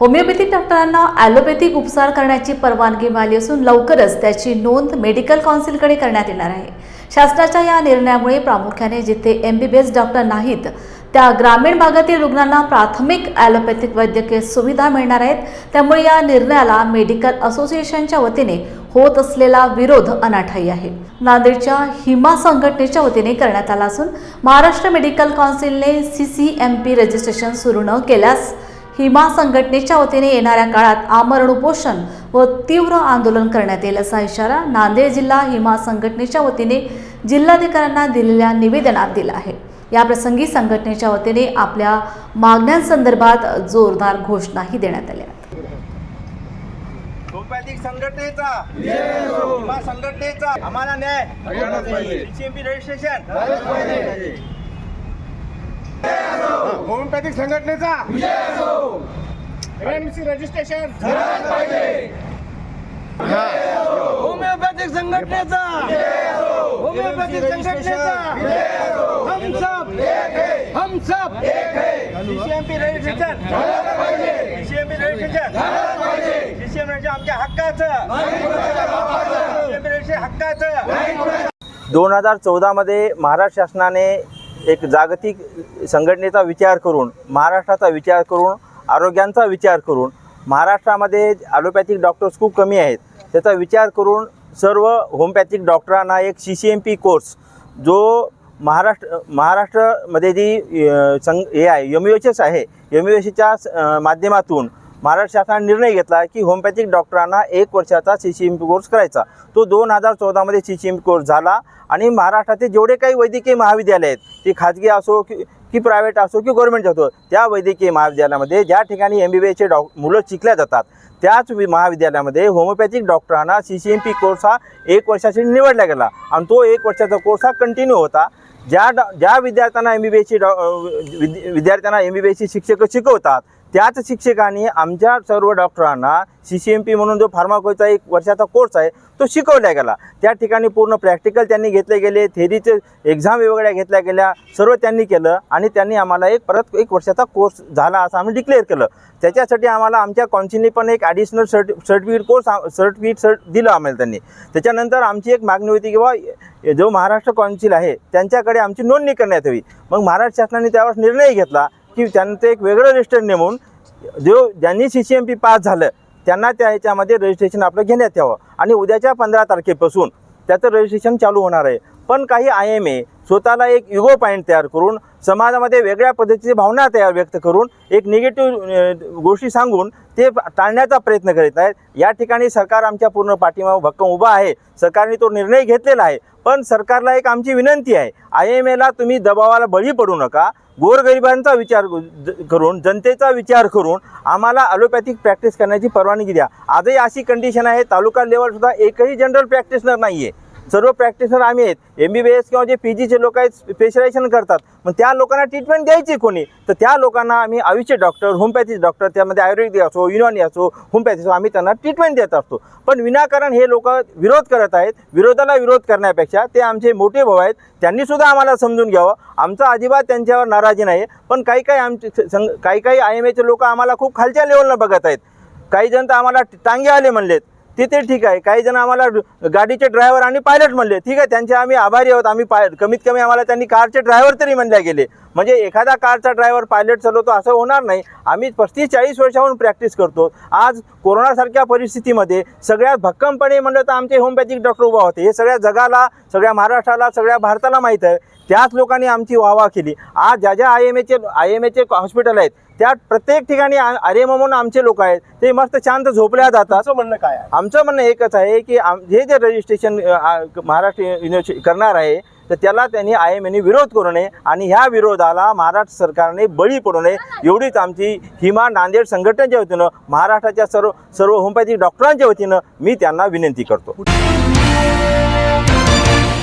Homeopathic डॉक्टरांना allopathic उपचार करण्याची परवानगी मिळाली असून लवकरच त्याची नोंद मेडिकल काउन्सिलकडे करण्यात येणार आहे. शासनाच्या या निर्णयामुळे प्रामुख्याने जिथे M B B S doctor नाहीत त्या ग्रामीण भागातील रुग्णांना प्राथमिक ॲलोपॅथिक वैद्यकीय सुविधा मिळणार आहेत. त्यामुळे या निर्णयाला मेडिकल असोसिएशनच्या वतीने होत असलेला विरोध अनाठायी आहे. नांदेडच्या हिमा संघटनेच्या वतीने करण्यात आला असून Maharashtra medical काउन्सिलने C C M P registration सुरू न केल्यास हिमा संघटनेच्या वतीने येणाऱ्या काळात आमरण उपोषण व तीव्र आंदोलन करण्यात येईल असा इशारा नांदेड जिल्हा हिमा संघटनेच्या वतीने जिल्हाधिकाऱ्यांना दिलेल्या निवेदनात दिला आहे. या प्रसंगी संघटनेच्या वतीने आपल्या मागण्यांसंदर्भात जोरदार घोषणाही देण्यात आल्या. संघटनेचा विमा संघटनेचा आम्हाला न्याय. सीएमपी रजिस्ट्रेशन होमिओपॅथिक संघटनेचा. MC registration. होमिओपॅथिक संघटनेचा. होमिओपॅथिक संघटनेचा. हम सब हम सब CMP registration. CMP registration CM registration आमच्या हक्काचं. सीएमपी रजिस्ट्रेशन हक्काचं. दोन हजार चौदामध्ये महाराष्ट्र शासनाने एक जागतिक संघटनेचा विचार करून महाराष्ट्राचा विचार करून आरोग्यांचा विचार करून महाराष्ट्रामध्ये ॲलोपॅथिक डॉक्टर्स खूप कमी आहेत. त्याचा विचार करून सर्व होमपॅथिक डॉक्टरांना एक C C M P course जो महाराष्ट्र महाराष्ट्रामध्ये जी संघ हे आहे एम यू एच एस आहे. एम यू एच एसच्या माध्यमातून महाराष्ट्र शासनाने निर्णय घेतला की होमपॅथिक डॉक्टरांना एक वर्षाचा C C M P course करायचा. तो दोन हजार चौदामध्ये C C M P course झाला आणि महाराष्ट्रातील जेवढे काही वैद्यकीय महाविद्यालय आहेत ते खाजगी असो की की प्रायव्हेट असो की गव्हर्मेंट असो त्या वैद्यकीय महाविद्यालयामध्ये ज्या ठिकाणी एम बी बी एसचे डॉ मुलं शिकल्या जातात त्याच महाविद्यालयामध्ये होमिओपॅथिक डॉक्टरांना C C M P course हा एक वर्षासाठी निवडला गेला. आणि तो एक वर्षाचा कोर्स हा कंटिन्यू होता. ज्या डॉ ज्या विद्यार्थ्यांना एम बी बी एसची डॉ विद्यार्थ्यांना एम बी बी एसची शिक्षक शिकवतात त्याच शिक्षकांनी आमच्या सर्व डॉक्टरांना सी सी एम पी म्हणून जो फार्माकोचा एक वर्षाचा कोर्स आहे तो शिकवला गेला. त्या ठिकाणी पूर्ण प्रॅक्टिकल त्यांनी घेतले गेले थेरीचे एक्झाम वेगवेगळ्या घेतल्या गेल्या सर्व त्यांनी केलं आणि त्यांनी आम्हाला एक परत एक वर्षाचा कोर्स झाला असं आम्ही डिक्लेअर केलं. त्याच्यासाठी आम्हाला आमच्या कॉन्सिलने पण एक ॲडिशनल सर्टि सर्टिफिकेट कोर्स सर्टिफिकेट सर्ट दिलं आम्हाला त्यांनी. त्याच्यानंतर आमची एक मागणी होती की बा जो महाराष्ट्र कॉन्सिल आहे त्यांच्याकडे आमची नोंदणी करण्यात यावी. मग महाराष्ट्र शासनाने त्यावर निर्णय घेतला की त्यांचं एक वेगळं रजिस्टर नेमून जो ज्यांनी C C M P pass झालं त्यांना त्या ह्याच्यामध्ये रजिस्ट्रेशन आपलं घेण्यात यावं. आणि उद्याच्या पंधरा तारखेपासून त्याचं रजिस्ट्रेशन चालू होणार आहे. पण काही आय एम ए स्वतःला एक युगो पॉईंट तयार करून समाजामध्ये वेगळ्या पद्धतीची भावना तयार व्यक्त करून एक निगेटिव्ह गोष्टी सांगून ते टाळण्याचा प्रयत्न करीत आहेत. या ठिकाणी सरकार आमच्या पूर्ण पाठीमागं भक्कम उभा आहे. सरकारने तो निर्णय घेतलेला आहे. पण सरकारला एक आमची विनंती आहे. आय एम एला तुम्ही दबावाला बळी पडू नका. गोरगरिबांचा विचार करून जनतेचा विचार करून आम्हाला ॲलोपॅथिक प्रॅक्टिस करण्याची परवानगी द्या. आजही अशी कंडिशन आहे. तालुका लेवलसुद्धा एकही जनरल प्रॅक्टिशनर नाही आहे सर्व प्रॅक्टिशनर आम्ही आहेत. एम बी बी एस किंवा जे पी जीचे लोक आहेत स्पेशलायझेशन करतात. मग त्या लोकांना ट्रीटमेंट द्यायची कोणी? तर त्या लोकांना आम्ही आयुष्य डॉक्टर होमपॅथी डॉक्टर त्यामध्ये आयुर्वेदिक असो युनानी असो होमपॅथी असो आम्ही त्यांना ट्रीटमेंट देत असतो. पण विनाकारण हे लोक विरोध करत आहेत. विरोधाला विरोध करण्यापेक्षा ते आमचे मोठे भाऊ आहेत. त्यांनीसुद्धा आम्हाला समजून घ्यावं. आमचा अजिबात त्यांच्यावर नाराजी नाही पण काही काही आमचे संघ काही काही आय एम एचे लोक आम्हाला खूप खालच्या लेवलला बघत आहेत. काही जण तर आम्हाला टांगे आले म्हणलेत. ते ते ठीक आहे. काही जण आम्हाला गाडीचे ड्रायव्हर आणि पायलट म्हणले. ठीक आहे त्यांचे आम्ही आभारी आहोत. आम्ही पाय कमीत कमी आम्हाला त्यांनी कारचे ड्रायव्हर तरी म्हणले गेले. म्हणजे एखादा कारचा ड्रायव्हर पायलट चालवतो असं होणार नाही. आम्ही पस्तीस चाळीस वर्षाहून प्रॅक्टिस करतो. आज कोरोनासारख्या परिस्थितीमध्ये सगळ्यात भक्कमपणे म्हणलं तर आमचे होमपॅथिक डॉक्टर उभा होते. हे सगळ्या जगाला सगळ्या महाराष्ट्राला सगळ्या भारताला माहीत आहे. त्याच लोकांनी आमची वाहवा केली. आज ज्या ज्या आय एम एचे आय एम एचे हॉस्पिटल आहेत त्या प्रत्येक ठिकाणी आर एम म्हणून आमचे लोक आहेत ते मस्त शांत झोपल्या जातात. असं म्हणणं काय आमचं म्हणणं एकच आहे की आम हे जे रजिस्ट्रेशन महाराष्ट्र युनिव्हर्सिटी करणार आहे तर त्याला त्यांनी आय एम एने विरोध करू नये आणि ह्या विरोधाला महाराष्ट्र सरकारने बळी पडू नये. एवढीच आमची हिमा नांदेड संघटनेच्या वतीनं महाराष्ट्राच्या सर्व सर्व होमिओपॅथिक डॉक्टरांच्या वतीनं मी त्यांना विनंती करतो.